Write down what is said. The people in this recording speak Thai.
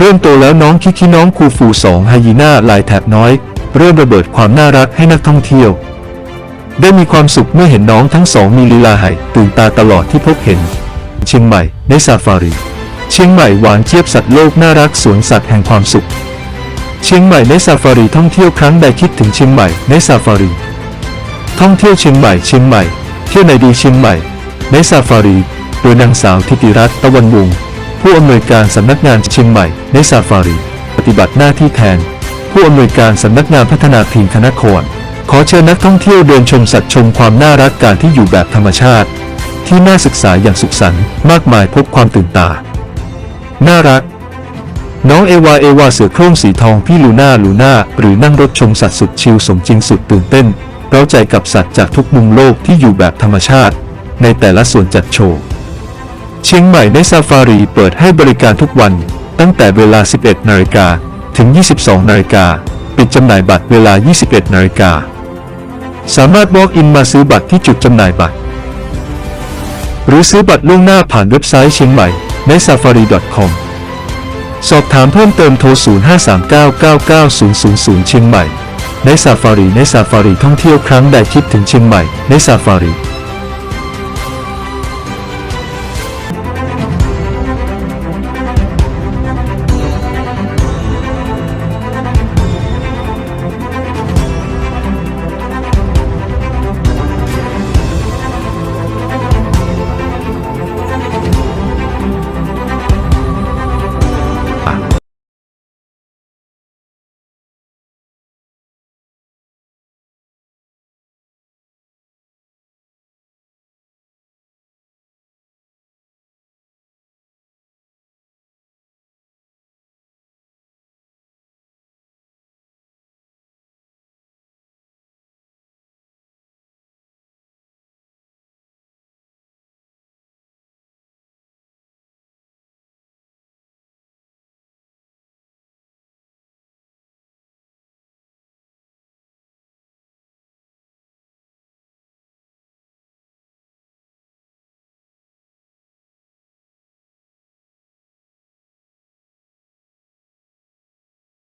เริ่มโตแล้วน้องคิคิน้องคูฟูสองไฮยีน่าลายแถบน้อย เริ่มระเบิดความน่ารักให้นักท่องเที่ยว ได้มีความสุขเมื่อเห็นน้องทั้งสองมีลีลาไหตื่นตาตลอดที่พบเห็น เชียงใหม่ในซาฟารี เชียงใหม่หวานเจี๊ยบสัตว์โลกน่ารักสวนสัตว์แห่งความสุข เชียงใหม่ในซาฟารีท่องเที่ยวครั้งใดคิดถึงเชียงใหม่ในซาฟารี ท่องเที่ยวเชียงใหม่เชียงใหม่ เที่ยวในดีเชียงใหม่ในซาฟารีโดยนางสาวธิติรัตน์ตะวันวงศ์ ผู้อำนวยการสำนักงานเชียงใหม่ในซาฟารี ปฏิบัติหน้าที่แทน ผู้อำนวยการสำนักงานพัฒนาทีมคณะโคนขอเชิญนักท่องเที่ยวเดินชมสัตว์ชมความน่ารักการที่อยู่แบบธรรมชาติ ที่น่าศึกษาอย่างสุขสันต์มากมายพบความตื่นตา น่ารัก น้องเอวาเอวาเสือโคร่งสีทองพี่ลูน่าลูน่าหรือนั่งรถชมสัตว์สุดชิลสมจริงสุดตื่นเต้น เร้าใจกับสัตว์จากทุกมุมโลกที่อยู่แบบธรรมชาติ ในแต่ละส่วนจัดโชว์ เชียงใหม่ในซาฟารีเปิดให้บริการทุกวัน ตั้งแต่เวลา 11 นาฬิกาถึง 22 นาฬิกา ปิดจำหน่ายบัตรเวลา 21 นาฬิกา สามารถ walk in มาซื้อบัตรที่จุดจำหน่ายบัตร หรือซื้อบัตรล่วงหน้าผ่านเว็บไซต์เชียงใหม่ใน safari.com สอบถามเพิ่มเติมโทร 0539990000 เชียงใหม่ ในซาฟารีในซาฟารีท่องเที่ยวครั้งใดคิดถึงเชียงใหม่ในซาฟารี